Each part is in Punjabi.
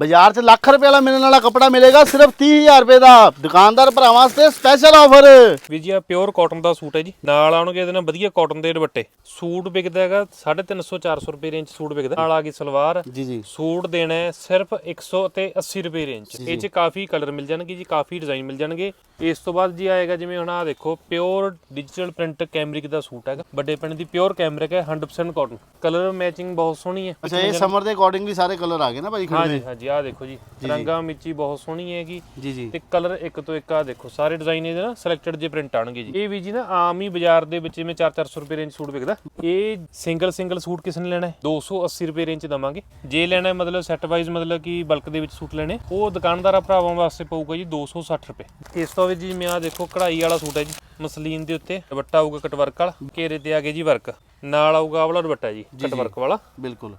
ਬਾਜ਼ਾਰ 'ਚ ਲੱਖ ਰੁਪਏ ਵਾਲਾ ਮਿਲਣ ਵਾਲਾ ਕੱਪੜਾ ਮਿਲੇਗਾ ਸਿਰਫ 30000 ਰੁਪਏ ਦਾ। ਦੁਕਾਨਦਾਰ ਭਰਾਵਾਂ ਵਾਸਤੇ ਸਪੈਸ਼ਲ ਆਫਰ ਵੀ ਜੀ ਆ ਪਿਓਰ ਕਾਟਨ ਦਾ ਸੂਟ ਹੈ ਜੀ। ਨਾਲ ਆਉਣਗੇ ਇਹਦੇ ਨਾਲ ਵਧੀਆ ਕਾਟਨ ਦੇ ਦੁਪੱਟੇ। ਸੂਟ ਵਿਕਦਾ ਹੈਗਾ 350 400 ਰੁਪਏ ਰੇਂਜ ਸੂਟ ਵਿਕਦਾ। ਨਾਲ ਆ ਗਈ ਸਲਵਾਰ। ਜੀ ਜੀ। ਸੂਟ ਦੇਣਾ ਹੈ ਸਿਰਫ 100 ਤੇ 80 ਰੁਪਏ ਰੇਂਜ ਇਹ ਚ ਕਾਫੀ ਕਲਰ ਮਿਲ ਜਾਣਗੇ ਜੀ ਕਾਫੀ ਡਿਜ਼ਾਈਨ ਮਿਲ ਜਾਣਗੇ। ਇਸ ਤੋਂ ਬਾਅਦ ਜੀ ਆਏਗਾ ਜਿਵੇਂ ਹੁਣ ਆ ਦੇਖੋ ਪਿਓਰ ਡਿਜੀਟਲ ਪ੍ਰਿੰਟ ਕੈਮਰਿਕ ਦਾ ਸੂਟ ਹੈਗਾ। ਵੱਡੇ ਪਿੰਡ ਦੀ ਪਿਓਰ ਕੈਮਰਿਕ ਹੈ 100% ਕਾਟਨ ਕਲਰ ਮੈਚਿੰਗ ਬਹੁਤ ਸੋਹਣੀ ਹੈ। ਅੱਛਾ ਇਹ ਸਮਰ ਦੇ ਅਕੋਰਡਿੰਗ ਵੀ ਸਾਰੇ ਕਲਰ ਆ ਗਏ ਨਾ ਭਾਈ ਖੜੇ ਹਾਂਜੀ ਹਾਂਜੀ ਆ ਦੇਖੋ ਜੀ। ਰੰਗਾਂ ਮਿੱਚੀ ਬਹੁਤ ਸੋਹਣੀ ਹੈਗੀ। ਜੀ ਜੀ। ਤੇ ਕਲਰ ਇੱਕ ਤੋਂ ਇੱਕ ਆ ਦੇਖੋ ਸਾਰੇ ਡਿਜ਼ਾਈਨ ਇਹਦੇ ਨਾ ਸਿਲੈਕਟਡ ਜੇ ਪ੍ਰਿੰਟ ਆਣਗੇ ਜੀ। ਇਹ ਵੀ ਜੀ ਨਾ ਆਮ ਹੀ ਬਾਜ਼ਾਰ ਦੇ ਵਿੱਚ ਜਿਵੇਂ 4-400 ਰੁਪਏ ਰੇਂਜ ਸੂਟ ਵਿਕਦਾ। ਇਹ ਸਿੰਗਲ ਸਿੰਗਲ ਸੂਟ ਕਿਸ ਨੇ ਲੈਣਾ ਹੈ? 280 ਰੁਪਏ ਰੇਂਜ ਦਵਾਂਗੇ। ਜੇ ਲੈਣਾ ਮਤਲਬ ਸੈੱਟ ਵਾਈਜ਼ ਮਤਲਬ ਕਿ ਬਲਕ ਦੇ ਵਿੱਚ ਸੂਟ ਲੈਣੇ ਉਹ ਦੁਕਾਨਦਾਰਾਂ ਭਰਾਵਾਂ ਵਾਸਤੇ ਪਊਗਾ ਜੀ 260 ਰੁਪਏ। ਇਸ ਤੋਂ ਵੀ ਜੀ ਮੈਂ ਆ ਦੇਖੋ ਕਢਾਈ ਵਾਲਾ ਸੂਟ ਹੈ ਜੀ ਮਸਲੀਨ ਦੇ ਉੱਤੇ। ਦੁਪੱਟਾ ਆਊਗਾ ਕਟ ਵਰਕ ਵਾਲਾ ਘੇਰੇ ਤੇ ਆ ਗਏ ਜੀ ਵਰਕ ਨਾਲ ਆਊਗਾ ਆਹ ਵਾਲਾ ਦੁਪੱਟਾ ਜੀ ਕਟ ਵਰਕ ਵਾਲਾ। ਬਿਲਕੁਲ।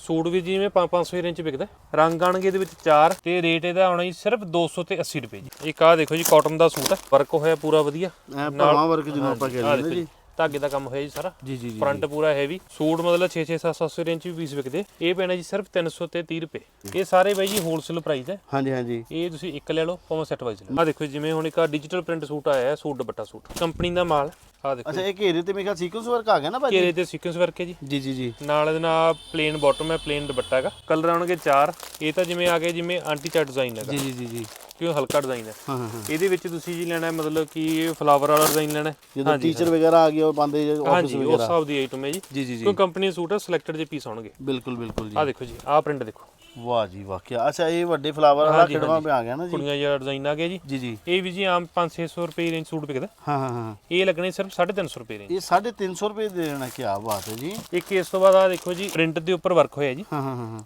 ਸੂਟ ਵੀ ਜਿਵੇਂ 5-500 ਰੇਂਜ ਚ ਵਿਕਦਾ ਰੰਗ ਆਣਗੇ ਇਹਦੇ ਵਿੱਚ ਚਾਰ ਤੇ ਰੇਟ ਇਹਦਾ ਆਉਣਾ ਜੀ ਸਿਰਫ 200 ਤੇ 80 ਰੁਪਏ ਜੀ। ਇੱਕ ਆਹ ਦੇਖੋ ਜੀ ਕਾਟਨ ਦਾ ਸੂਟ ਹੈ। ਵਰਕ ਹੋਇਆ ਪੂਰਾ ਵਧੀਆ। ਐ ਭਰਾਵਾਂ ਵਰਕ ਜਿਹਨੂੰ ਆਪਾਂ ਕਹਿੰਦੇ ਨੇ ਜੀ। ਧਾਗੇ ਦਾ ਕੰਮ ਹੋਇਆ ਜੀ ਸਾਰਾ। ਜੀ ਜੀ ਜੀ ਫਰੰਟ ਪੂਰਾ ਹੈਵੀ ਸੂਟ ਮਤਲਬ 6-6 700 ਰੇਂਜ ਚ ਵੀ ਪੀਸ ਵਿਕਦੇ। ਇਹ ਪੈਣਾ ਜੀ ਸਿਰਫ 300 ਤੇ 30 ਰੁਪਏ। ਇਹ ਸਾਰੇ ਬਾਈ ਜੀ ਹੋਲਸੇਲ ਪ੍ਰਾਈਸ ਹੈ। ਹਾਂਜੀ ਹਾਂਜੀ। ਇਹ ਤੁਸੀਂ ਇੱਕ ਲੈ ਲਓ ਭਾਵੇਂ ਸੈੱਟ ਵਾਈਜ਼ ਲਓ। ਆ ਦੇਖੋ ਜਿਵੇਂ ਹੁਣ ਇੱਕ ਆ ਡਿਜੀਟਲ ਪ੍ਰਿੰਟ ਸੂਟ ਆਇਆ ਹੈ ਸੂਟ ਦੁਪੱਟਾ ਸੂਟ। ਕੰਪਨੀ ਦਾ ਮਾਲ। ਆ ਦੇਖੋ ਅੱਛਾ ਇਹ ਘੇਰੇ ਤੇ ਮੇਰਾ ਸੀਕੁਐਂਸ ਵਰਕ ਆ ਗਿਆ ਨਾ ਭਾਜੀ? ਘੇਰੇ ਤੇ ਸੀਕੁਐਂਸ ਵਰਕ ਹੈ ਜੀ। ਜੀ ਜੀ ਜੀ। ਨਾਲ ਇਹਦੇ ਨਾਲ ਪਲੇਨ ਬਾਟਮ ਹੈ ਪਲੇਨ ਦੁਪੱਟਾ ਹੈਗਾ। ਕਲਰ ਆਉਣਗੇ ਚਾਰ। ਇਹ ਤਾਂ ਜਿਵੇਂ ਆ ਗਏ ਜਿਵੇਂ ਆਂਟੀ ਚਾ ਡਿਜ਼ਾਈਨ ਹੈਗਾ। ਜੀ ਜੀ ਜੀ ਜੀ। ਕਿਉਂ ਹਲਕਾ ਡਿਜ਼ਾਈਨ ਹੈ। ਹਾਂ ਹਾਂ ਹਾਂ। ਇਹਦੇ ਵਿੱਚ ਤੁਸੀਂ ਜੀ ਲੈਣਾ ਮਤਲਬ ਕਿ ਫਲਾਵਰ ਵਾਲਾ ਡਿਜ਼ਾਈਨ ਲੈਣਾ ਜਦੋਂ ਟੀਚਰ ਵਗੈਰਾ ਆ ਗਏ ਪਾਉਂਦੇ ਆਫਿਸ ਹਾਂਜੀ ਉਸ ਵਗੈਰਾ। ਹਿਸਾਬ ਦੀ ਆਈਟਮ ਹੈ ਜੀ। ਜੀ ਜੀ ਜੀ। ਕੋਈ ਕੰਪਨੀ ਸੂਟ ਹੈ ਸਿਲੈਕਟਡ ਜੇ ਪੀਸ ਆਉਣਗੇ। ਬਿਲਕੁਲ ਬਿਲਕੁਲ ਜੀ। ਆਹ ਦੇਖੋ ਜੀ ਆਹ ਪ੍ਰਿੰਟ ਦੇਖੋ। ਵਾਹ ਜੀ ਵਾਹ ਕੀ ਅੱਛਾ ਇਹ ਵੱਡੇ ਫਲਾਵਰ ਵਾਲਾ ਹਾਂਜੀ, ਕਿਡਵਾ ਹਾਂਜੀ। ਪੇ ਆ ਗਿਆ ਨਾ ਜੀ। ਕੁੜੀਆਂ ਜਿਹੜਾ ਡਿਜ਼ਾਈਨ ਆ ਗਿਆ ਜੀ। ਜੀ ਜੀ। ਇਹ ਵੀ ਜੀ ਆਮ 5-600 ਰੁਪਏ ਰੇਂਜ ਸੂਟ ਵਿਕਦਾ। ਹਾਂ ਹਾਂ ਹਾਂ। ਇਹ ਲੱਗਣੇ ਸਿਰਫ 350 ਰੁਪਏ ਰੇਂਜ ਇਹ 350 ਰੁਪਏ ਦੇ ਦੇਣਾ ਕੀ ਬਾਤ ਹੈ ਜੀ। ਇੱਕ ਇਸ ਤੋਂ ਬਾਅਦ ਆ ਦੇਖੋ ਜੀ ਪ੍ਰਿੰਟ ਦੇ ਉੱਪਰ ਵਰਕ ਹੋਇਆ ਜੀ। ਹਾਂ ਹਾਂ ਹਾਂ ਹਾਂ।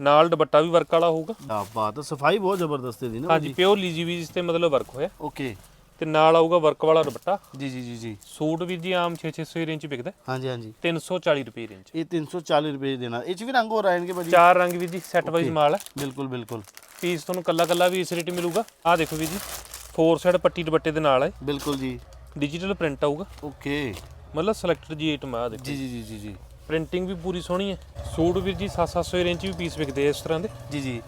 ਨਾਲ ਦੁਪੱਟਾ ਵੀ ਵਰਕ ਵਾਲਾ ਹੋਊਗਾ। ਕੀ ਬਾਤ ਹੈ ਸਫ਼ਾਈ ਬਹੁਤ ਜ਼ਬਰਦਸਤ ਹੈ ਦੀ ਨਾ ਹਾਂਜੀ ਪਿਓਰ ਲੀਜੀ ਵੀਜ਼ ਤੇ ਮਤਲਬ ਵਰਕ ਹੋਇਆ। ਓਕੇ ਤੇ ਨਾਲ ਆਊਗਾ ਵਰਕ ਵਾਲਾ ਦੁਪੱਟਾ। ਜੀ ਜੀ ਜੀ ਜੀ। ਸੂਟ ਵੀ ਜੀ ਆਮ 6-600 ਰੇਂਜ ਚ ਵਿਕਦਾ। ਹਾਂਜੀ ਹਾਂਜੀ। 340 ਰੁਪਏ ਰੇਂਜ ਇਹ 340 ਰੁਪਏ ਦੇਣਾ। ਇਹ ਚ ਵੀ ਰੰਗ ਹੋ ਆਣਗੇ ਭਾਜੀ। ਚਾਰ ਰੰਗ ਵੀ ਜੀ ਸੈੱਟ ਵਾਈਜ਼ ਮਾਲ ਹੈ ਬਿਲਕੁਲ ਬਿਲਕੁਲ। ਪੀਸ ਤੁਹਾਨੂੰ ਕੱਲਾ ਕੱਲਾ ਵੀ ਇਸ ਰੇਟ ਮਿਲੂਗਾ। ਆਹ ਦੇਖੋ ਵੀ ਜੀ ਫੋਰ ਸਾਈਡ ਪੱਟੀ ਦੁਪੱਟੇ ਦੇ ਨਾਲ ਹੈ ਬਿਲਕੁਲ ਜੀ। ਡਿਜੀਟਲ ਪ੍ਰਿੰਟ ਆਊਗਾ। ਓਕੇ ਮਤਲਬ ਸਿਲੈਕਟਡ ਜੀ ਆਈਟਮ ਆ ਦੇਖੋ ਜੀ ਜੀ। ਜੀ ਜੀ ਪ੍ਰਿੰਟਿੰਗ ਵੀ ਪੂਰੀ ਸੋਹਣੀ ਹੈ ਸੂਟ ਵੀਰ ਜੀ 7-700 ਰੇਂਜ 'ਚ ਵੀ ਪੀਸ ਵਿਕਦੇ ਇਸ ਤਰ੍ਹਾਂ ਦੇ। ਜੀ ਜੀ।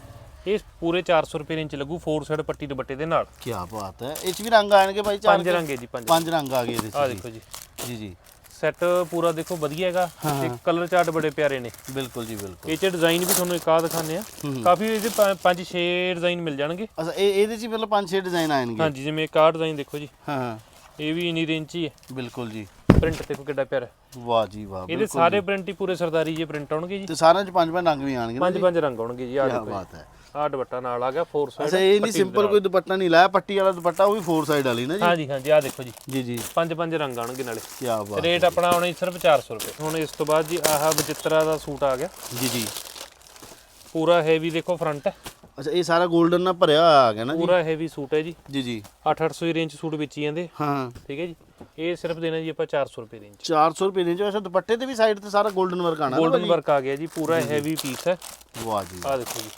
ਇਹ ਪੂਰੇ 400 ਰੁਪਏ ਰੇਂਜ ਲੱਗੂ ਫੋਰ ਸਾਈਡ ਪੱਟੀ ਦੁਪੱਟੇ ਦੇ ਨਾਲ। ਕੀ ਬਾਤ ਹੈ। ਇਹ ਚ ਵੀ ਰੰਗ ਆਣਗੇ ਭਾਈ ਚਾਰ ਪੰਜ ਰੰਗ ਹੈ ਜੀ ਪੰਜ ਪੰਜ ਰੰਗ ਆ ਗਏ ਇਹਦੇ ਚ ਦੇਖੋ ਜੀ। ਜੀ ਜੀ। ਸੈੱਟ ਪੂਰਾ ਦੇਖੋ ਵਧੀਆ ਹੈਗਾ ਤੇ ਕਲਰ ਚਾਰਟ ਬੜੇ ਪਿਆਰੇ ਨੇ। ਬਿਲਕੁਲ ਜੀ ਬਿਲਕੁਲ। ਇਹ 'ਚ ਡਿਜ਼ਾਈਨ ਵੀ ਤੁਹਾਨੂੰ ਇੱਕ ਦਿਖਾਉਂਦੇ ਆ ਕਾਫੀ ਇਹਦੇ ਪ- ਪੰਜ ਛੇ ਡਿਜ਼ਾਈਨ ਮਿਲ ਜਾਣਗੇ। ਅੱਛਾ ਇਹ ਇਹਦੇ ਚ ਮਤਲਬ ਪੰਜ ਛੇ ਡਿਜ਼ਾਈਨ ਆਣਗੇ? ਹਾਂਜੀ ਜਿਵੇਂ ਇੱਕ ਆਹ ਡਿਜ਼ਾਈਨ ਦੇਖੋ ਜੀ। ਹਾਂ ਹਾਂ। ਇਹ ਵੀ ਇਨੀ ਰੇਂਜ 'ਚ ਹੀ ਹੈ। ਬਿਲਕੁਲ ਜੀ। ਪ੍ਰਿੰਟ ਦੇਖੋ ਕਿੱਡਾ ਪਿਆਰਾ ਹੈ। ਵਾਹ ਜੀ ਵਾਹ ਇਹਦੇ ਸਾਰੇ ਪ੍ਰਿੰਟ ਹੀ ਪੂਰੇ ਸਰਦਾਰੀ ਜੇ ਪ੍ਰਿੰਟ ਆਉਣਗੇ ਜੀ। ਤੇ ਸਾਰਿਆਂ ਚ ਪੰਜ ਪੰਜ ਰੰਗ ਵੀ ਆਣਗੇ ਨਾ ਪੰਜ ਪੰਜ ਰੰਗ ਆਉਣਗੇ ਜੀ ਆਹ ਕੀ ਦੇਖੋ ਬਾਤ ਹੈ। ਆ ਦੁਪੱਟਾ ਨਾਲ ਆ ਗਿਆ ਫੋਰ ਸਾਈਡ ਅੱਛਾ ਇਹ ਨਹੀਂ ਸਿੰਪਲ ਕੋਈ ਦੁਪੱਟਾ ਨਹੀਂ ਲਾਇਆ ਪੱਟੀ ਵਾਲਾ ਦੁਪੱਟਾ ਉਹ ਵੀ ਫੋਰ ਸਾਈਡ ਵਾਲੀ ਨਾ ਜੀ। ਹਾਂਜੀ ਹਾਂਜੀ ਆ ਦੇਖੋ ਜੀ। ਜੀ ਜੀ। ਪੰਜ ਪੰਜ ਰੰਗ ਆਣਗੇ ਨਾਲੇ। ਕੀ ਬਾਤ ਰੇਟ ਆਪਣਾ ਹੁਣ ਸਿਰਫ 400 ਰੁਪਏ। ਹੁਣ ਇਸ ਤੋਂ ਬਾਅਦ ਜੀ ਆਹ ਬਚਿੱਤਰਾ ਦਾ ਸੂਟ ਆ ਗਿਆ। ਜੀ ਜੀ। ਪੂਰਾ ਹੈਵੀ ਦੇਖੋ ਫਰੰਟ ਅੱਛਾ ਇਹ ਸਾਰਾ 골ਡਨ ਨਾਲ ਭਰਿਆ ਆ ਗਿਆ ਨਾ ਪੂਰਾ ਹੈਵੀ ਸੂਟ ਹੈ ਜੀ। ਜੀ ਜੀ। 8-800 ਦੀ ਰੇਂਜ ਸੂਟ ਵੇਚੀ ਜਾਂਦੇ। ਹਾਂ। ਠੀਕ ਹੈ ਜੀ। ਇਹ ਸਿਰਫ ਦੇਣਾ ਜੀ ਆਪਾਂ 400 ਰੁਪਏ ਰੇਂਜ 400 ਰੁਪਏ ਰੇਂਜ ਅੱਛਾ ਦੁਪੱਟੇ ਤੇ ਵੀ ਸਾਈਡ ਤੇ ਸਾਰਾ 골ਡਨ ਵਰਕ ਆਣਾ 골ਡਨ ਵਰਕ ਆ ਗਿਆ ਜੀ। ਪੂਰਾ ਹੈਵੀ ਪੀਸ ਹੈ। ਵਾਹ ਜੀ ਆ ਦੇਖੋ ਜੀ।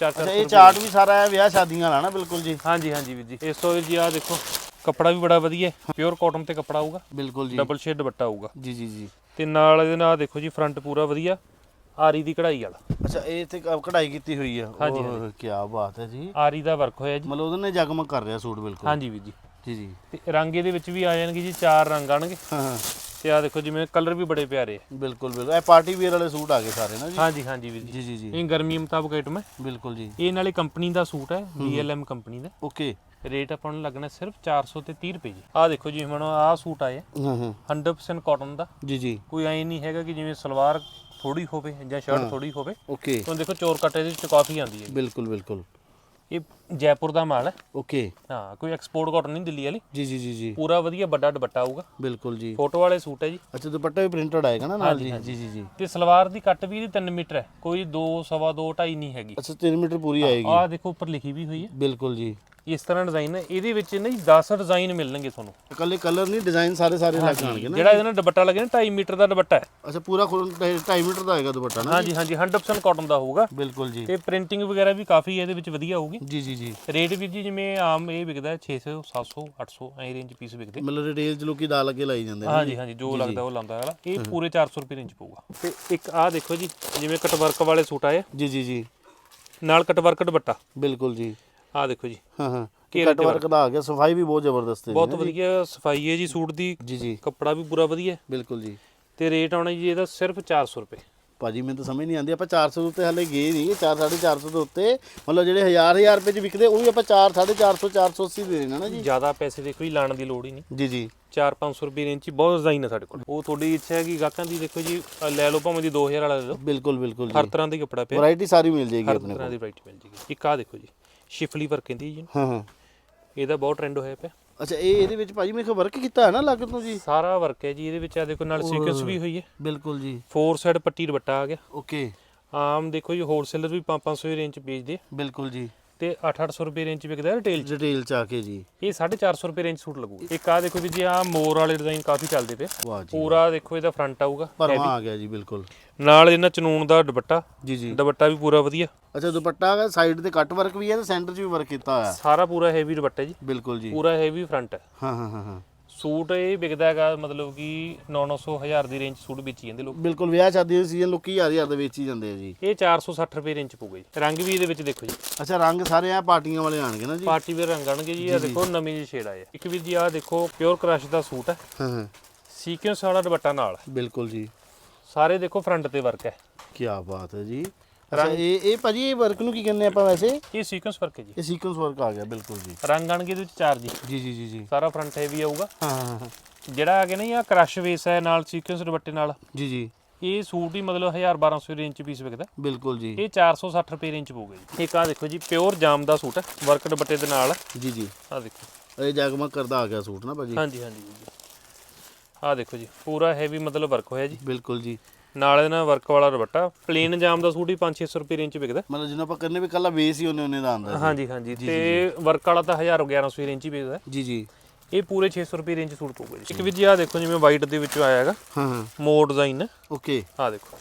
400 ਅੱਛਾ ਇਹ ਚਾਰਟ ਵੀ ਸਾਰਾ ਹੈ ਵਿਆਹ ਸ਼ਾਦੀਆਂ ਵਾਲਾ ਨਾ ਬਿਲਕੁਲ ਜੀ। ਹਾਂਜੀ ਹਾਂਜੀ ਵੀਰ ਜੀ। ਇਸ ਤੋਂ ਵੀਰ ਜੀ ਆਹ ਦੇਖੋ ਕੱਪੜਾ ਵੀ ਬੜਾ ਵਧੀਆ ਪਿਓਰ ਕਾਟਨ ਤੇ ਕੱਪੜਾ ਆਊਗਾ। ਬਿਲਕੁਲ ਜੀ। ਡਬਲ ਸ਼ੇਡ ਦੁਪੱਟਾ ਆਊਗਾ। ਜੀ ਜੀ ਜੀ। ਤੇ ਨਾਲ ਇਹਦੇ ਨਾਲ ਦੇਖੋ ਜੀ ਫਰੰਟ ਪੂਰਾ ਵਧੀਆ। ਆਰੀ ਦੀ ਕਢਾਈ ਵਾਲਾ। ਅੱਛਾ ਇਹ ਤੇ ਕਢਾਈ ਕੀਤੀ ਹੋਈ ਹੈ ਹਾਂਜੀ, ਉਹ ਕੀ ਬਾਤ ਹੈ ਜੀ। ਆਰੀ ਦਾ ਵਰਕ ਹੋਇਆ ਜੀ। ਮਤਲਬ ਉਹਦੇ ਨੇ ਜਗਮਗ ਕਰ ਰਿਹਾ ਸੂਟ ਬਿਲਕੁਲ। ਹਾਂਜੀ ਵੀਰ ਜੀ। ਜੀ ਜੀ। ਤੇ ਰੰਗ ਇਹਦੇ ਵਿੱਚ ਵੀ ਆ ਜਾਣਗੇ ਜੀ ਚਾਰ ਰੰਗ ਆਣਗੇ। ਹਾਂ ਹਾਂ। ਤੇ ਆ ਦੇਖੋ ਜਿਵੇਂ ਕਲਰ ਵੀ ਬੜੇ ਪਿਆਰੇ ਆ। ਬਿਲਕੁਲ ਬਿਲਕੁਲ। ਇਹ ਪਾਰਟੀ ਵੇਅਰ ਵਾਲੇ ਸੂਟ ਆ ਗਏ ਸਾਰੇ ਨਾ ਜੀ? ਹਾਂਜੀ ਹਾਂਜੀ ਵੀਰ ਜੀ। ਜੀ ਜੀ ਜੀ। ਇਹ ਗਰਮੀ ਮੁਤਾਬਕ ਆਈਟਮ ਹੈ। ਬਿਲਕੁਲ ਜੀ। ਇਹ ਨਾਲੇ ਕੰਪਨੀ ਦਾ ਸੂਟ ਹੈ BLM ਕੰਪਨੀ ਦਾ। ਓਕੇ। ਰੇਟ ਆਪਾਂ ਨੂੰ ਲੱਗਣਾ ਸਿਰਫ 400 ਤੇ 30 ਰੁਪਏ ਜੀ। ਆਹ ਦੇਖੋ ਜੀ ਹੁਣ ਆਹ ਸੂਟ ਆਏ ਆ, ਹਾਂ। ਹਾਂ 100% ਕਾਟਨ ਦਾ। ਜੀ ਜੀ। ਕੋਈ ਐ ਨਹੀਂ ਹੈਗਾ ਕਿ ਜਿਵੇਂ ਸਲਵਾਰ ਥੋੜੀ ਹੋਵੇ ਜਾਂ ਸ਼ਰਟ ਥੋੜੀ ਹੋਵੇ। ਓਕੇ। ਤੁਹਾਨੂੰ ਦੇਖੋ ਚੋਰ ਕੱਟ ਇਹਦੇ ਵਿੱਚ ਕਾਫੀ ਆਉਂਦੀ ਹੈ ਬਿਲਕੁਲ ਬਿਲਕੁਲ। ਇਹ ਜੈਪੁਰ ਦਾ ਮਾਲ ਹੈ। ਓਕੇ ਹਾਂ ਕੋਈ ਐਕਸਪੋਰਟ ਕਾਟਨ ਨਹੀਂ ਦਿੱਲੀ ਵਾਲੀ। ਜੀ ਜੀ ਜੀ ਜੀ। ਪੂਰਾ ਵਧੀਆ ਵੱਡਾ ਦੁਪੱਟਾ ਆਊਗਾ। ਬਿਲਕੁਲ ਜੀ। ਫੋਟੋ ਵਾਲੇ ਸੂਟ ਹੈ ਜੀ। ਅੱਛਾ ਦੁਪੱਟਾ ਵੀ ਪ੍ਰਿੰਟਡ ਆਏਗਾ ਨਾ ਨਾਲ ਜੀ? ਜੀ ਜੀ ਜੀ। ਤੇ ਸਲਵਾਰ ਦੀ ਕੱਟ ਵੀ ਇਹਦੀ 3 ਮੀਟਰ ਹੈ। ਕੋਈ 2 ਸਵਾ 2 2.5 ਨਹੀਂ ਹੈਗੀ। ਅੱਛਾ 3 ਮੀਟਰ ਪੂਰੀ ਆਏਗੀ। ਆਹ ਦੇਖੋ ਉੱਪਰ ਲਿਖੀ ਵੀ ਹੋਈ ਹੈ। ਬਿਲਕੁਲ ਜੀ। ਇਸ ਤਰ੍ਹਾਂ ਡਿਜ਼ਾਈਨ ਹੈ ਇਹਦੇ ਵਿੱਚ ਨਾ ਜੀ 10 ਡਿਜ਼ਾਈਨ ਮਿਲਣਗੇ ਤੁਹਾਨੂੰ। ਇਕੱਲੇ ਕਲਰ ਨਹੀਂ ਡਿਜ਼ਾਈਨ ਸਾਰੇ ਸਾਰੇ ਲੱਗ ਜਾਣਗੇ ਨਾ ਜਿਹੜਾ ਇਹਦੇ ਨਾਲ ਦੁਪੱਟਾ ਲੱਗਿਆ ਨਾ 2.5 ਮੀਟਰ ਦਾ ਦੁਪੱਟਾ ਹੈ। ਅੱਛਾ ਪੂਰਾ 2.5 ਮੀਟਰ ਦਾ ਆਏਗਾ ਦੁਪੱਟਾ ਨਾ ਹਾਂਜੀ ਹਾਂਜੀ 100% ਕਾਟਨ ਦਾ ਹੋਊਗਾ। ਬਿਲਕੁਲ ਜੀ। ਤੇ ਪ੍ਰਿੰਟਿੰਗ ਵਗੈਰਾ ਵੀ ਕਾਫੀ ਇਹਦੇ ਵਿੱਚ ਵਧੀਆ ਹੋਊਗੀ। ਜੀ ਜੀ ਜੀ। ਰੇਟ ਵੀ ਜੀ ਜਿਵੇਂ ਆਮ ਇਹ ਵਿਕਦਾ ਹੈ 600 700 800 ਐ ਰੇਂਜ ਪੀਸ ਵਿਕਦੇ। ਮਤਲਬ ਰਿਟੇਲ ਚ ਲੋਕੀ ਦਾਲ ਅੱਗੇ ਲਾਈ ਜਾਂਦੇ ਨੇ ਹਾਂਜੀ ਹਾਂਜੀ ਜੋ ਲੱਗਦਾ ਉਹ ਲਾਉਂਦਾ ਵਾਲਾ। ਇਹ ਪੂਰੇ 400 ਰੁਪਏ ਰੇਂਜ ਪਊਗਾ। ਤੇ ਇੱਕ ਆਹ ਦੇਖੋ ਜੀ ਜਿਵੇਂ ਕਟ ਵਰਕ ਵਾਲੇ ਸੂਟ ਆਏ। ਜੀ ਜੀ ਜੀ। ਨਾਲ ਕਟ ਵਰਕ ਦੁਪੱਟਾ। ਬਿਲਕੁਲ ਜੀ। ਆ ਦੇਖੋ ਜੀ। ਹਾਂ ਹਾਂ। ਘੇਰੇ ਕੱਟ ਵਰਕ ਦਾ ਆ ਗਿਆ ਸਫ਼ਾਈ ਵੀ ਬਹੁਤ ਜ਼ਬਰਦਸਤ ਹੈ ਬਹੁਤ ਵਧੀਆ ਸਫ਼ਾਈ ਹੈ ਜੀ ਸੂਟ ਦੀ। ਜੀ ਜੀ। ਕੱਪੜਾ ਵੀ ਪੂਰਾ ਵਧੀਆ। ਬਿਲਕੁਲ ਜੀ। ਤੇ ਰੇਟ ਆਉਣਾ ਜੀ ਇਹਦਾ ਸਿਰਫ 400 ਰੁਪਏ। ਭਾਜੀ ਮੈਨੂੰ ਤਾਂ ਸਮਝ ਨਹੀਂ ਆਉਂਦੀ ਆਪਾਂ 400 ਦੇ ਉੱਤੇ ਹਲੇ ਗਏ ਨਹੀਂ। 4 450 ਦੇ ਉੱਤੇ। ਮਤਲਬ ਜਿਹੜੇ ਹਜ਼ਾਰ ਹਜ਼ਾਰ ਰੁਪਏ ਚ ਵਿਕਦੇ ਉਹ ਵੀ ਆਪਾਂ 4 450 480 ਦੇ ਦੇਣਾ ਨਾ ਜੀ। ਜ਼ਿਆਦਾ ਪੈਸੇ ਦੇਖੋ ਜੀ ਲਾਣ ਦੀ ਲੋੜ ਹੀ ਨਹੀਂ। ਜੀ ਜੀ। 4-500 ਰੁਪਏ ਰੇਂਜ 'ਚ ਬਹੁਤ ਡਿਜ਼ਾਈਨ ਹੈ ਸਾਡੇ ਕੋਲ। ਉਹ ਤੁਹਾਡੀ ਇੱਛਾ ਹੈ ਕਿ ਗਾਹਕਾਂ ਦੀ ਦੇਖੋ ਜੀ ਆਹ ਲੈ ਲਓ ਭਾਵੇਂ ਦੀ 2000 ਵਾਲਾ ਲੈ ਲਓ। ਬਿਲਕੁਲ ਬਿਲਕੁਲ ਹਰ ਜੀ ਤਰ੍ਹਾਂ ਦੀ ਕੱਪੜਾ ਪਿਆ। ਵੈਰਾਈਟੀ ਸਾਰੀ ਮਿਲ ਜਾਏਗੀ ਹਰ ਆਪਣੇ ਤਰ੍ਹਾਂ ਕੋਲ। ਦੀ ਵੈਰਾਈਟੀ ਮਿਲ ਜੇਗੀ ਇੱਕ ਆ ਦੇਖੋ ਜੀ। ਸ਼ਿਫਲੀ ਵਰਕ ਕਹਿੰਦੀ ਜੀ। ਹਾਂ ਹਾਂ। ਇਹਦਾ ਬਹੁਤ ਟ੍ਰੈਂਡ ਹੋਇਆ ਪਿਆ। ਅੱਛਾ ਇਹ ਇਹਦੇ ਵਿੱਚ ਭਾਜੀ ਮੇਰੇ ਵਰਕ ਕੀਤਾ ਹੈ ਨਾ ਲੱਗ ਤੋਂ ਜੀ? ਸਾਰਾ ਵਰਕ ਹੈ ਜੀ ਇਹਦੇ ਵਿੱਚ ਆ ਦੇਖੋ ਨਾਲ ਸੀਕੁਐਂਸ ਵੀ ਹੋਈ ਹੈ। ਬਿਲਕੁਲ ਜੀ। ਫੋਰ ਸਾਈਡ ਪੱਟੀ ਦੁਪੱਟਾ ਆ ਗਿਆ। ਓਕੇ ਆਮ ਦੇਖੋ ਜੀ ਹੋਲਸੇਲਰ ਵੀ 5-500 ਰੇਂਜ 'ਚ ਵੇਚਦੇ ਬਿਲਕੁਲ ਜੀ। ਤੇ 8-800 ਰੁਪਏ ਰੇਂਜ 'ਚ ਵਿਕਦਾ ਰਿਟੇਲ 'ਚ। ਡਿਟੇਲ ਚ ਆ ਕੇ ਜੀ। ਇਹ 450 ਰੁਪਏ ਰੇਂਜ ਸੂਟ ਲੱਗੂਗਾ ਇੱਕ ਆ ਦੇਖੋ ਵੀ ਜੀ ਆ ਮੋਰ ਵਾਲੇ ਡਿਜ਼ਾਈਨ ਕਾਫੀ ਚੱਲਦੇ ਪਏ। ਵਾਹ ਜੀ। ਪੂਰਾ ਦੇਖੋ ਇਹਦਾ ਫਰੰਟ ਆਊਗਾ। ਭਰਵਾਂ ਆ ਗਿਆ ਜੀ ਬਿਲਕੁਲ। ਨਾਲ ਇਹਨਾਂ ਚਨੂਨ ਦਾ ਦੁਪੱਟਾ। ਜੀ ਜੀ। ਦੁਪੱਟਾ ਵੀ ਪੂਰਾ ਵਧੀਆ। ਅੱਛਾ ਦੁਪੱਟਾ ਸਾਈਡ ਤੇ ਕੱਟ ਵਰਕ ਵੀ ਹੈ ਤੇ ਸੈਂਟਰ 'ਚ ਵੀ ਵਰਕ ਕੀਤਾ ਹੋਇਆ। ਸਾਰਾ ਪੂਰਾ ਹੈਵੀ ਦੁਪੱਟਾ ਜੀ। ਬਿਲਕੁਲ ਜੀ। ਪੂਰਾ ਹੈਵੀ ਫਰੰਟ ਹੈ। ਹਾਂ ਹਾਂ ਹਾਂ ਹਾਂ। ਸੂਟ ਇਹ ਵਿਕਦਾ ਹੈਗਾ ਮਤਲਬ ਕਿ 900 ਹਜ਼ਾਰ ਦੀ ਰੇਂਜ ਸੂਟ ਵੇਚੀ ਜਾਂਦੇ ਲੋਕ। ਬਿਲਕੁਲ ਵਿਆਹ ਸ਼ਾਦੀ ਦੇ ਸੀਜ਼ਨ ਲੋਕੀ ਹਜ਼ਾਰ ਹਜ਼ਾਰ ਦੇ ਵੇਚ ਹੀ ਜਾਂਦੇ ਆ ਜੀ। ਇਹ 460 ਰੁਪਏ ਰੇਂਜ ਪਊਗਾ ਜੀ। ਰੰਗ ਵੀ ਇਹਦੇ ਵਿੱਚ ਦੇਖੋ ਜੀ। ਅੱਛਾ ਰੰਗ ਸਾਰੇ ਆ ਪਾਰਟੀਆਂ ਵਾਲੇ ਆਣਗੇ ਨਾ ਜੀ? ਪਾਰਟੀ ਵੇਅਰ ਰੰਗ ਆਣਗੇ ਜੀ। ਇਹ ਦੇਖੋ ਨਵੀਂ ਜਿਹੀ ਸ਼ੇਡ ਆਇਆ ਇੱਕ ਵੀ ਜੀ ਆ ਦੇਖੋ ਪਿਓਰ ਕ੍ਰਸ਼ ਦਾ ਸੂਟ ਹੈ। ਹਾਂ ਹਾਂ। ਸੀਕੁਐਂਸ ਵਾਲਾ ਦੁਪੱਟਾ ਨਾਲ। ਬਿਲਕੁਲ ਜੀ। ਸਾਰੇ ਦੇਖੋ ਫਰੰਟ ਤੇ ਵਰਕ ਹੈ। ਕੀ ਬਾਤ ਹੈ ਜੀ। ਅੱਛਾ ਇਹ ਇਹ ਭਾਜੀ ਇਹ ਵਰਕ ਨੂੰ ਕੀ ਕਹਿੰਦੇ ਆਪਾਂ ਵੈਸੇ? ਇਹ ਸੀਕੁਐਂਸ ਵਰਕ ਹੈ ਜੀ। ਇਹ ਸੀਕੁਐਂਸ ਵਰਕ ਆ ਗਿਆ ਬਿਲਕੁਲ ਜੀ। ਰੰਗ ਆਣਗੇ ਇਹਦੇ ਵਿੱਚ ਚਾਰ ਜੀ। ਜੀ ਜੀ ਜੀ ਜੀ। ਸਾਰਾ ਫਰੰਟ ਹੈਵੀ ਆਊਗਾ। ਹਾਂ ਜਿਹੜਾ ਆ ਗਿਆ ਨਾ ਇਹ ਕ੍ਰਸ਼ ਵੇਸ ਹੈ ਨਾਲ ਸੀਕੁਐਂਸ ਦੁਪੱਟੇ ਨਾਲ। ਜੀ ਜੀ। ਇਹ ਸੂਟ ਹੀ ਮਤਲਬ 1000 1200 ਰੇਂਜ ਚ ਪੀਸ ਵਿਕਦਾ। ਬਿਲਕੁਲ ਜੀ। ਇਹ 460 ਰੁਪਏ ਰੇਂਜ ਪਊਗਾ ਜੀ। ਇੱਕ ਆ ਦੇਖੋ ਜੀ ਪਿਓਰ ਜਾਮ ਦਾ ਸੂਟ ਹੈ ਵਰਕ ਦੁਪੱਟੇ ਦੇ ਨਾਲ। ਜੀ ਜੀ। ਆ ਦੇਖੋ। ਇਹ ਜਗਮਗ ਕਰਦਾ ਆ ਗਿਆ ਸੂਟ ਨਾ ਭਾਜੀ। ਹਾਂਜੀ ਹਾਂਜੀ ਜੀ ਆ ਦੇਖੋ ਜੀ ਪੂਰਾ ਹੈਵੀ ਮਤਲਬ ਵਰਕ ਹੋਇਆ ਜੀ। ਬਿਲਕੁਲ ਜੀ। ਨਾਲ ਇਹਦੇ ਨਾਲ ਵਰਕ ਵਾਲਾ ਦੁਪੱਟਾ ਪਲੇਨ ਜਾਮ ਦਾ ਸੂਟ ਹੀ 5-600 ਰੁਪਏ ਰੇਂਜ ਚ ਵਿਕਦਾ। ਮਤਲਬ ਜਿਹਨੂੰ ਆਪਾਂ ਕਰਨੇ ਵੀ ਕੱਲਾ ਵੇਸ ਹੀ ਉਹਨੇ ਉਹਨੇ ਦਾ ਆਂਦਾ ਹਾਂਜੀ ਹਾਂਜੀ। ਤੇ ਵਰਕ ਵਾਲਾ ਤਾਂ 1000 1100 ਰੇਂਜ ਚ ਹੀ ਵਿਕਦਾ। ਜੀ ਜੀ। ਇਹ ਪੂਰੇ 600 ਰੁਪਏ ਰੇਂਜ ਸੂਟ ਪਊਗਾ ਜੀ। ਇੱਕ ਵੀ ਜੀ ਆ ਦੇਖੋ ਜਿਵੇਂ ਵਾਈਟ ਦੇ ਵਿੱਚੋਂ ਆਇਆ ਹੈਗਾ। ਹਾਂ ਹਾਂ। ਮੋਰ ਡਿਜ਼ਾਈਨ ਹੈ। ਓਕੇ। ਆ ਦੇਖੋ।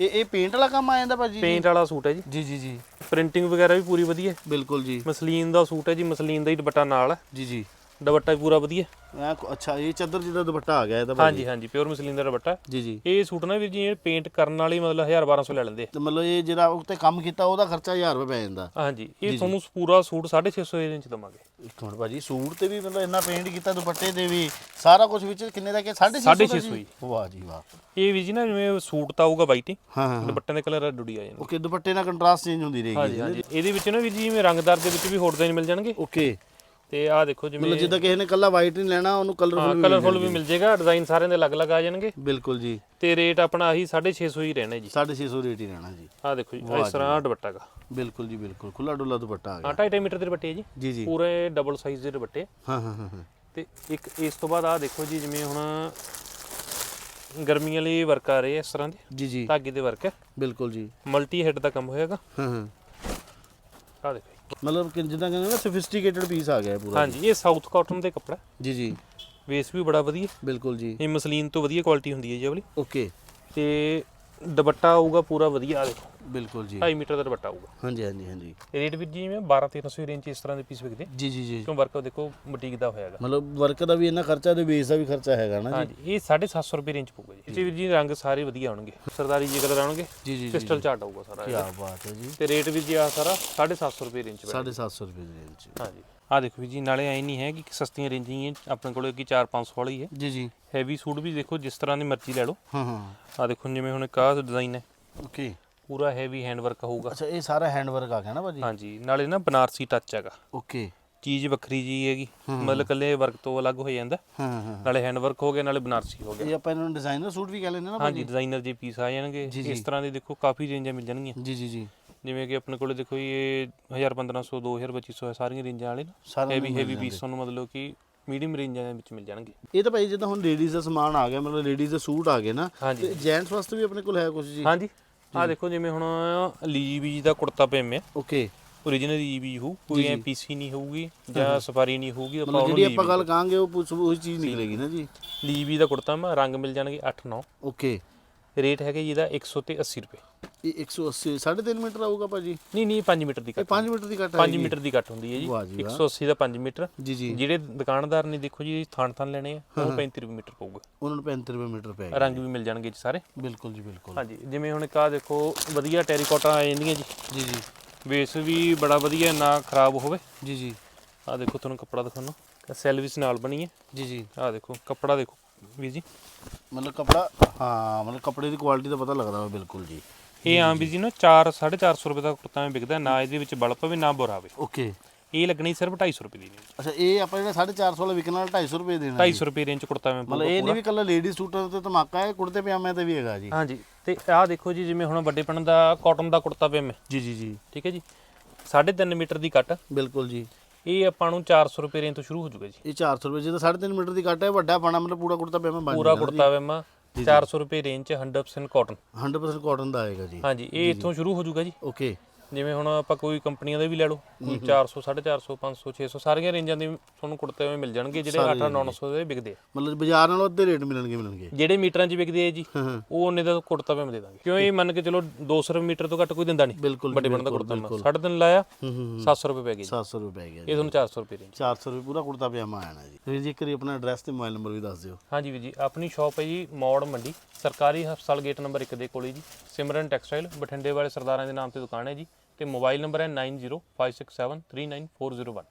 ਇਹ ਇਹ ਪੇਂਟ ਵਾਲਾ ਕੰਮ ਆ ਜਾਂਦਾ ਭਾਜੀ ਪੇਂਟ ਵਾਲਾ ਸੂਟ ਹੈ ਜੀ। ਜੀ ਜੀ ਜੀ। ਪ੍ਰਿੰਟਿੰਗ ਵਗੈਰਾ ਵੀ ਪੂਰੀ ਵਧੀਆ। ਹੈ ਬਿਲਕੁਲ ਜੀ। ਮਸਲੀਨ ਦਾ ਸੂਟ ਹੈ ਜੀ ਮਸਲੀਨ ਦਾ ਹੀ ਦੁਪੱਟਾ ਨਾਲ ਹੈ। ਜੀ ਜੀ। ਦੁਪੱਟਾ ਵੀ ਪੂਰਾ ਵਧੀਆ। ਐਂ ਕੋ- ਅੱਛਾ ਇਹ ਚਾਦਰ ਜਿਹਦਾ ਦੁਪੱਟਾ ਆ ਗਿਆ ਇਹਦਾ ਹਾਂਜੀ ਹਾਂਜੀ ਪਿਓਰ ਮਸਲੀਨ ਦਾ ਦੁਪੱਟਾ। ਜੀ ਜੀ। ਇਹ ਸੂਟ ਨਾ ਵੀਰ ਜੀ ਇਹ ਪੇਂਟ ਕਰਨ ਵਾਲੀ ਮਤਲਬ 1000 1200 ਲੈ ਲੈਂਦੇ ਆ। ਤੇ ਮਤਲਬ ਇਹ ਜਿਹੜਾ ਉੱਤੇ ਕੰਮ ਕੀਤਾ ਉਹਦਾ ਖਰਚਾ 1000 ਰੁਪਏ ਪੈ ਜਾਂਦਾ। ਹਾਂਜੀ ਇਹ ਤੁਹਾਨੂੰ ਪੂਰਾ ਸੂਟ 650 ਦੇ ਰੇਂਜ ਚ ਦਵਾਂਗੇ। ਇੱਕ ਮਿੰਟ ਭਾਜੀ ਸੂਟ ਤੇ ਵੀ ਮਤਲਬ ਇੰਨਾ ਪੇਂਟ ਕੀਤਾ ਦੁਪੱਟੇ ਤੇ ਵੀ ਸਾਰਾ ਕੁਝ ਵਿੱਚ ਕਿੰਨੇ ਦਾ ਕਿ 650 ਸਾਢੇ ਛੇ ਸੌ ਜੀ ਵਾਹ ਜੀ ਵਾਹ। ਇਹ ਵੀ ਜੀ ਨਾ ਜਿਵੇਂ ਸੂਟ ਤਾਂ ਆਊਗਾ ਵਾਈਟ ਹੀ ਹਾਂ ਹਾਂ ਦੁਪੱਟੇ ਦੇ ਕਲਰ ਡੁੱਡੀ ਆ ਜਾਂਦੇ। ਓਕੇ ਦੁਪੱਟੇ ਨਾਲ ਕੰਟਰਾਸਟ ਚੇਂਜ ਹੁੰਦੀ ਰਹੇਗੀ ਹਾਂਜੀ ਹਾਂਜੀ। ਇਹਦੇ ਵਿੱਚ ਨਾ ਵੀਰ ਜੀ ਜਿਵੇਂ ਰੰਗਦਾਰ ਦੇ ਵਿੱਚ ਵੀ ਹੋਰ ਡਿਜ਼ਾਈਨ ਮਿਲ ਜਾਣਗੇ। ਓਕੇ। ਤੇ ਆਹ ਦੇਖੋ ਮਤਲਬ ਜਿਵੇਂ ਜਿੱਦਾਂ ਕਿਸੇ ਨੇ ਕੱਲਾ ਵਾਈਟ ਨਹੀਂ ਲੈਣਾ ਉਹਨੂੰ ਕਲਰਫੁਲ ਵੀ ਕਲਰਫੁਲ ਵੀ ਮਿਲ ਜਾਏਗਾ ਡਿਜ਼ਾਈਨ ਸਾਰਿਆਂ ਦੇ ਅਲੱਗ-ਅਲੱਗ ਆ ਜਾਣਗੇ। ਬਿਲਕੁਲ ਜੀ। ਤੇ ਰੇਟ ਆਪਣਾ ਆਹੀ 650 ਹੀ ਰਹਿਣਾ ਜੀ। 650 ਰੇਟ ਹੀ ਰਹਿਣਾ ਜੀ। ਆਹ ਦੇਖੋ ਜੀ ਇਸ ਤਰ੍ਹਾਂ ਦੁਪੱਟਾ ਗਾ ਬਿਲਕੁਲ ਜੀ ਬਿਲਕੁਲ। ਖੁੱਲਾ ਡੁੱਲਾ ਦੁਪੱਟਾ ਆ ਗਿਆ ਹਾਂ 2.5 ਮੀਟਰ ਦੇ ਦੁਪੱਟੇ ਆ ਜੀ। ਜੀ ਜੀ। ਪੂਰੇ ਡਬਲ ਸਾਈਜ਼ ਦੇ ਦੁਪੱਟੇ। ਹਾਂ ਹਾਂ ਹਾਂ ਹਾਂ। ਤੇ ਇੱਕ ਇਸ ਤੋਂ ਬਾਅਦ ਆਹ ਦੇਖੋ ਜੀ ਜਿਵੇਂ ਹੁਣ ਗਰਮੀਆਂ ਲਈ ਵਰਕ ਆ ਰਹੇ ਆ ਇਸ ਤਰ੍ਹਾਂ ਦੇ। ਜੀ ਜੀ। ਧਾਗੇ ਦੇ ਵਰਕ ਹੈ ਬਿਲਕੁਲ ਜੀ। ਮਲਟੀ ਹੈਡ ਦਾ ਕੰਮ ਹੋਏਗਾ ਹਾਂ ਹਾਂ। ਆਹ ਦੇਖੋ ਜੀ। ਮਤਲਬ ਕਿ ਜਿੱਦਾਂ ਕਹਿੰਦੇ ਨਾ ਸੋਫਿਸਟੀਕੇਟਡ ਪੀਸ ਆ ਗਿਆ ਇਹ ਪੂਰਾ। ਹਾਂਜੀ ਇਹ ਸਾਊਥ ਕਾਟਨ ਦੇ ਕੱਪੜਾ ਜੀ ਜੀ। ਵੇਸ ਵੀ ਬੜਾ ਵਧੀਆ ਬਿਲਕੁਲ ਜੀ। ਇਹ ਮਸਲੀਨ ਤੋਂ ਵਧੀਆ ਕੁਆਲਿਟੀ ਹੁੰਦੀ ਹੈ ਜੀ ਇਹ ਵਾਲੀ। ਓਕੇ ਤੇ ਦੁਪੱਟਾ ਆਊਗਾ ਪੂਰਾ ਵਧੀਆ ਆਹ ਦੇਖੋ। ਬਿਲਕੁਲ ਜੀ। 2.5 ਮੀਟਰ ਦਾ ਦੁਪੱਟਾ ਆਊਗਾ ਹਾਂਜੀ ਹਾਂਜੀ ਹਾਂਜੀ। ਰੇਟ ਵੀ ਜਿਵੇਂ 12 1300 ਰੇਂਜ ਇਸ ਤਰ੍ਹਾਂ ਦੇ ਪੀਸ ਵਿਕਦੇ। ਜੀ ਜੀ ਜੀ। ਕਿਉਂ ਵਰਕ ਦੇਖੋ ਬੁਟੀਕ ਦਾ ਹੋਇਆਗਾ ਮਤਲਬ ਵਰਕ ਦਾ ਵੀ ਇੰਨਾ ਖਰਚਾ ਤੇ ਬੇਸ ਦਾ ਵੀ ਖਰਚਾ ਹੈਗਾ ਨਾ ਜੀ। ਹਾਂਜੀ ਇਹ 750 ਰੁਪਏ ਰੇਂਜ ਪਊਗਾ ਜੀ। ਇਹ ਵੀਰ ਜੀ ਰੰਗ ਸਾਰੇ ਵਧੀਆ ਆਉਣਗੇ ਸਰਦਾਰੀ ਜੀ ਕਲਰ ਆਉਣਗੇ ਜੀ ਜੀ ਜੀ ਕ੍ਰਿਸਟਲ ਚਾਰਟ ਆਊਗਾ ਸਾਰਾ ਕੀ। ਬਾਤ ਹੈ ਜੀ। ਤੇ ਰੇਟ ਵੀ ਜੀ ਆ ਸਾਰਾ 750 ਰੁਪਏ ਰੇਂਜ ਪਊਗਾ। 750 ਰੁਪਏ ਦੀ ਰੇਂਜ ਹਾਂਜੀ। ਆ ਦੇਖੋ ਵੀ ਜੀ ਨਾਲੇ ਐ ਨਹੀਂ ਹੈ ਕਿ ਸਸਤੀਆਂ ਰੇਂਜਾਂ ਹੀ ਆਪਣੇ ਕੋਲ ਕੀ 4-500 ਵਾਲੀ ਹੈ। ਜੀ ਜੀ। ਹੈਵੀ ਸੂਟ ਵੀ ਦੇਖੋ ਜਿਸ ਤਰ੍ਹਾਂ ਦੀ ਮਰਜ਼ੀ ਲੈ ਲਓ। ਹਾਂ ਹਾਂ। ਆ ਦੇਖੋ ਜਿਵੇਂ ਹੁਣ ਕਾਹ ਡਿਜ਼ਾਈਨ ਹੈ। ਓਕੇ ਪੂਰਾ ਹੈਵੀ ਹੈਂਡ ਵਰਕ ਹੋਊਗਾ। ਅੱਛਾ ਇਹ ਸਾਰਾ ਹੈਂਡ ਵਰਕ ਆ ਗਿਆ ਨਾ ਭਾਜੀ? ਹਾਂਜੀ ਨਾਲੇ ਨਾ ਬਨਾਰਸੀ ਟੱਚ ਹੈਗਾ। ਓਕੇ ਚੀਜ਼ ਵੱਖਰੀ ਜੀ ਹੈਗੀ। ਮਤਲਬ ਕੱਲੇ ਵਰਕ ਤੋਂ ਅਲੱਗ ਹੋ ਜਾਂਦਾ। ਹਾਂ ਹਾਂ। ਨਾਲੇ ਹੈਂਡ ਵਰਕ ਹੋ ਗਿਆ ਨਾਲੇ ਬਨਾਰਸੀ ਹੋ ਗਿਆ। ਇਹ ਆਪਾਂ ਇਹਨਾਂ ਨੂੰ ਡਿਜ਼ਾਈਨਰ ਸੂਟ ਵੀ ਕਹਿ ਲੈਂਦੇ ਨਾ ਹਾਂਜੀ ਡਿਜ਼ਾਈਨਰ ਜੀ ਪੀਸ ਆ ਜਾਣਗੇ ਇਸ ਤਰ੍ਹਾਂ ਦੇ ਦੇਖੋ ਕਾਫੀ ਰੇਂਜਾਂ ਮਿਲ ਜਾਣਗੀਆਂ। ਜੀ ਜੀ ਜੀ। ਜਿਵੇਂ ਕਿ ਆਪਣੇ ਕੋਲੇ ਦੇਖੋ ਇਹ 1000 1500 2000 2500 ਹੈ ਸਾਰੀਆਂ ਰੇਂਜਾਂ ਵਾਲੇ ਨਾ। ਹੈਵੀ ਹੈਵੀ ਪੀਸ ਤੁਹਾਨੂੰ ਮਤਲਬ ਕਿ ਮੀਡੀਅਮ ਰੇਂਜਾਂ ਦੇ ਵਿੱਚ ਮਿਲ ਜਾਣਗੇ। ਇਹ ਤਾਂ ਭਾਈ ਜਿੱਦਾਂ ਹੁਣ ਲੇਡੀਜ਼ ਦਾ ਸਮਾਨ ਆ ਗਿਆ ਮਤਲਬ ਲੇਡੀਜ਼ ਦੇ ਸੂਟ ਆ ਗਏ ਨਾ ਤੇ ਜੈਂਟਸ ਵਾਸਤੇ ਵੀ ਆਪਣੇ ਕੋਲ ਹੈ ਕੁਝ ਜੀ? ਹਾਂਜੀ। ਆ ਦੇਖੋ ਜਿਵੇਂ ਹੁਣ ਲੀਜੀ ਦਾ ਕੁੜਤਾ ਪਜਾਮਾ ਓਕੇ। ਓਰੀਜਨਲ ਲੀਜੀ ਹੋ ਕੋਈ ਐ ਪੀਸੀ ਨਹੀਂ ਹੋਊਗੀ ਜਾਂ ਸਫਾਰੀ ਨਹੀਂ ਹੋਊਗੀ ਆਪਾਂ ਉਹਨੂੰ ਜਿਹੜੀ ਆਪਾਂ ਗੱਲ ਕਹਾਂਗੇ ਉਹ ਉਹੀ ਚੀਜ਼ ਨਿਕਲੇਗੀ ਨਾ ਜੀ। ਲੀਜੀ ਦਾ ਕੁੜਤਾ ਮਾ ਰੰਗ ਮਿਲ ਜਾਣਗੇ 8 9 ਓਕੇ। ਰੇਟ ਹੈਗਾ ਜੀ ਇਹਦਾ 100 ਤੇ 80 ਰੁਪਏ। ਇਹ 180 3.5 ਮੀਟਰ ਆਊਗਾ ਭਾਜੀ? ਨਹੀਂ ਨਹੀਂ 5 ਮੀਟਰ ਦੀ ਇਹ ਕੱਟ 5 ਮੀਟਰ ਦੀ ਕੱਟ 5 ਮੀਟਰ ਦੀ ਕੱਟ ਹੁੰਦੀ ਹੈ ਵਾਹ ਜੀ ਜੀ ਵਾਹ। 180 ਦਾ 5 ਮੀਟਰ। ਜੀ ਜੀ। ਜਿਹੜੇ ਦੁਕਾਨਦਾਰ ਨੇ ਦੇਖੋ ਜੀ ਥਾਣ ਥਾਣ ਲੈਣੇ ਆ ਉਹ 35 ਰੁਪਏ ਮੀਟਰ ਪਊਗਾ। ਉਹਨਾਂ ਨੂੰ 35 ਰੁਪਏ ਮੀਟਰ ਪਏਗਾ ਰੰਗ ਵੀ ਮਿਲ ਜਾਣਗੇ ਜੀ ਸਾਰੇ। ਬਿਲਕੁਲ ਜੀ ਬਿਲਕੁਲ। ਹਾਂਜੀ ਜਿਵੇਂ ਹੁਣ ਆਹ ਦੇਖੋ ਵਧੀਆ ਟੈਰੀਕੋਟਾ ਆ ਜਾਂਦੀਆਂ ਜੀ। ਜੀ ਜੀ। ਬੇਸ ਵੀ ਬੜਾ ਵਧੀਆ ਨਾ ਖਰਾਬ ਹੋਵੇ। ਜੀ ਜੀ। ਆਹ ਦੇਖੋ ਤੁਹਾਨੂੰ ਕੱਪੜਾ ਦਿਖਾਉਣਾ। ਸੈਲਵਿਸ ਨਾਲ ਬਣੀ ਹੈ। ਜੀ ਜੀ। ਆਹ ਦੇਖੋ ਕੱਪੜਾ ਦੇਖੋ ਵੀ ਜੀ। ਮਤਲਬ ਕਪੜਾ ਹਾਂ ਮਤਲਬ ਕੱਪੜੇ ਦੀ ਕੁਆਲਿਟੀ ਦਾ ਪਤਾ ਲੱਗਦਾ ਵਾ ਬਿਲਕੁਲ ਜੀ। ਇਹ ਆਮ ਵੀ ਜੀ ਨਾ 4 450 ਰੁਪਏ ਦਾ ਕੁੜਤਾ ਮੈਂ ਵਿਕਦਾ ਨਾ ਇਹਦੇ ਵਿੱਚ ਬਲ ਪਵੇ ਨਾ ਬੁਰਾ ਆਵੇ ਓਕੇ। ਇਹ ਲੱਗਣੀ ਸਿਰਫ 250 ਰੁਪਏ ਦੀ ਨੇ ਅੱਛਾ ਇਹ ਆਪਾਂ ਜਿਹੜਾ 450 ਵਾਲਾ ਵਿਕਣ ਵਾਲਾ 250 ਰੁਪਏ ਦੇਣਾ 250 ਰੁਪਏ ਰੇਂਜ ਕੁੜਤਾ ਮੈਂ ਮਤਲਬ ਇਹ ਨਹੀਂ ਵੀ ਕੱਲਾ ਲੇਡੀ ਸੂਟਾਂ ਤੇ ਧਮਾਕਾ ਹੈ ਕੁੜਤੇ ਪਜਾਮਿਆਂ ਤੇ ਵੀ ਹੈਗਾ ਜੀ। ਹਾਂਜੀ ਤੇ ਆਹ ਦੇਖੋ ਜੀ ਜਿਵੇਂ ਹੁਣ ਵੱਡੇ ਪਣ ਦਾ ਕਾਟਨ ਦਾ ਕੁੜਤਾ ਪਜਾਮਾ ਜੀ ਜੀ ਜੀ। ਠੀਕ ਹੈ ਜੀ? 3.5 ਮੀਟਰ ਦੀ ਕੱਟ। ਬਿਲਕੁਲ ਜੀ। ਇਹ ਆਪਾਂ ਨੂੰ 400 ਰੁਪਏ ਰੇਂਜ ਤੋਂ ਸ਼ੁਰੂ ਹੋ ਜਾਊਗਾ ਜੀ। ਇਹ 400 ਰੁਪਏ ਜਿਹਦਾ 3.5 ਮੀਟਰ ਦੀ ਕੱਟ ਹੈ ਵੱਡਾ ਪਾਣਾ ਮਤਲਬ ਪੂਰਾ ਕੁੜਤਾ ਪਜਾਮਾ ਬਣ ਪੂਰਾ ਕੁੜਤਾ ਪਜਾਮਾ। 400 ਰੁਪਏ ਰੇਂਜ ਚ 100% ਕਾਟਨ 100% ਕਾਟਨ ਦਾ ਆਏਗਾ ਜੀ। ਹਾਂਜੀ ਇਹ ਇੱਥੋਂ ਸ਼ੁਰੂ ਹੋ ਜਾਊਗਾ ਜੀ। ਓਕੇ ਜਿਵੇਂ ਹੁਣ ਆਪਾਂ ਕੋਈ ਕੰਪਨੀਆਂ ਦੇ ਵੀ ਲੈ ਲਓ ਕੋਈ 400 450 500 600 ਸਾਰੀਆਂ ਰੇਂਜਾਂ ਦੇ ਤੁਹਾਨੂੰ ਕੁੜਤੇ ਐਵੇਂ ਮਿਲ ਜਾਣਗੇ ਜਿਹੜੇ 8 900 ਦੇ ਵਿਕਦੇ ਆ। ਮਤਲਬ ਬਾਜ਼ਾਰ ਨਾਲੋਂ ਅੱਧੇ ਰੇਟ ਮਿਲਣਗੇ ਮਿਲਣਗੇ। ਜਿਹੜੇ ਮੀਟਰਾਂ 'ਚ ਵਿਕਦੇ ਆ ਜੀ ਉਹ ਉਹਨੇ ਦਾ ਕੁੜਤਾ ਵੀ ਦੇ ਦਾਂਗੇ। ਕਿਉਂ ਇਹ ਮੰਨ ਕੇ ਚਲੋ 200 ਰੁਪਏ ਮੀਟਰ ਤੋਂ ਘੱਟ ਕੋਈ ਦਿੰਦਾ ਨਹੀਂ। ਵੱਡੇ ਬਣ ਦਾ ਕੁੜਤਾ ਮੈਂ ਸਾਢੇ ਤਿੰਨ ਲਾਇਆ ਹੂੰ ਹੂੰ 700 ਰੁਪਏ ਪੈ ਗਏ ਜੀ। 700 ਰੁਪਏ ਪੈ ਜੀ ਇਹ ਤੁਹਾਨੂੰ 400 ਰੁਪਏ ਰੇਂਜ। 400 ਰੁਪਏ ਪੂਰਾ ਕੁੜਤਾ ਪਜਾਮਾ ਆਣਾ ਜੀ। ਵੀਰ ਜੀ ਇੱਕ ਵਾਰੀ ਆਪਣਾ ਐਡਰੈਸ ਤੇ ਮੋਬਾਈਲ ਨੰਬਰ ਵੀ ਦੱਸ ਦਿਓ। ਹਾਂਜੀ ਵੀ ਜੀ ਆਪਣੀ ਸ਼ਾਪ ਹੈ ਜੀ ਮੌੜ ਮੰਡੀ। ਸਰਕਾਰੀ ਹਸਪਤਾਲ ਗੇਟ ਨੰਬਰ 1 ਦੇ ਕੋਲੇ ਜੀ। ਸਿਮਰਨ ਟੈਕਸਟਾਈਲ, ਬਠਿੰਡੇ ਵਾਲੇ ਸਰਦਾਰਾਂ ਦੇ ਨਾਮ ਤੇ ਦੁਕਾਨ ਹੈ ਜੀ ਤੇ ਮੋਬਾਈਲ ਨੰਬਰ ਹੈ 9056739401